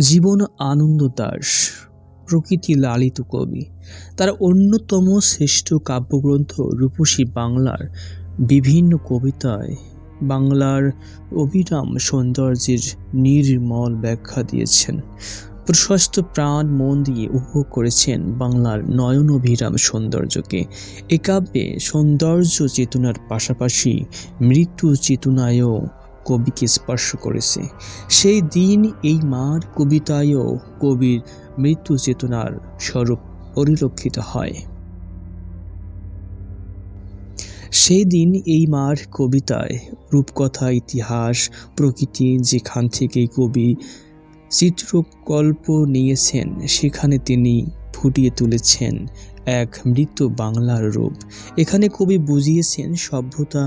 জীবন আনন্দ দাস, প্রকৃতি লালিত কবি। তার অন্যতম শ্রেষ্ঠ কাব্যগ্রন্থ রূপসী বাংলার বিভিন্ন কবিতায় বাংলার অবিরাম সৌন্দর্যের নির্মল ব্যাখ্যা দিয়েছেন। প্রশস্ত প্রাণ মন দিয়ে উপভোগ করেছেন বাংলার নয়ন অভিরাম সৌন্দর্যকে। এ কাব্যে সৌন্দর্য চেতনার পাশাপাশি মৃত্যু চেতনায়ও কবিকে স্পর্শ করেছে। সেই দিন এই মার কবিতায়ও কবির মৃত্যু চেতনার স্বরূপ পরিলক্ষিত হয়। সেই দিন এই মার কবিতায় রূপকথা, ইতিহাস, প্রকৃতি যেখান থেকে কবি চিত্রকল্প নিয়েছেন, সেখানে তিনি ফুটিয়ে তুলেছেন এক মৃত বাংলার রূপ। এখানে কবি বুঝিয়েছেন সভ্যতা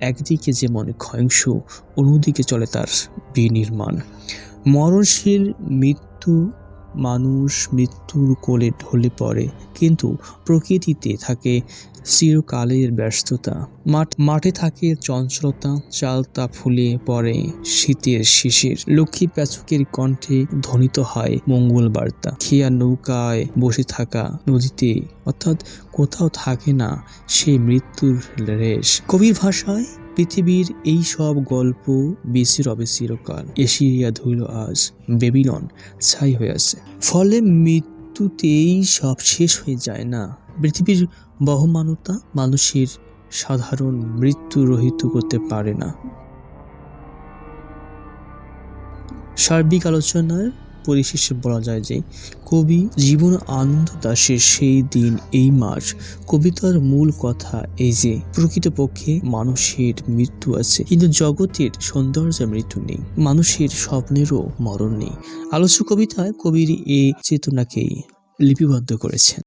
একদিকে যেমন ক্ষয়ংস অন্যদিকে চলে তার বিনির্মাণ। মরণশীল মৃত্যু মানুষ মৃত্যুর কোলে ঢলে পড়ে, কিন্তু প্রকৃতিতে থাকে চিরকালের ব্যস্ততা। মাঠ, মাঠে থাকে চঞ্চলতা, চালতা ফুলে পড়ে শীতের শিশির। লক্ষ্মী প্যাচকের কণ্ঠে ধ্বনিত হয় মঙ্গল বার্তা। খেয়া নৌকায় বসে থাকা নদীতে, অর্থাৎ কোথাও থাকে না সেই মৃত্যুর রেশ। কবির ভাষায় পৃথিবীর এই সব গল্প বেশির হবে চিরকাল। এশিয়া ধুইল আজ, বেবিলন ছাই হয়ে আছে। ফলে মৃত্যুতেই সব শেষ হয়ে যায় না। পৃথিবীর বহমানতা মানুষের সাধারণ মৃত্যু রহিত করতে পারে না। সার্বিক আলোচনার পরিশেষে বলা যায় যে কবি জীবন আনন্দ দাসের সেই দিন এই মাস কবিতার মূল কথা এই যে, প্রকৃতপক্ষে মানুষের মৃত্যু আছে, কিন্তু জগতের সৌন্দর্যের মৃত্যু নেই, মানুষের স্বপ্নেরও মরণ নেই। আলোচ্য কবিতায় কবির এই চেতনাকেই লিপিবদ্ধ করেছেন।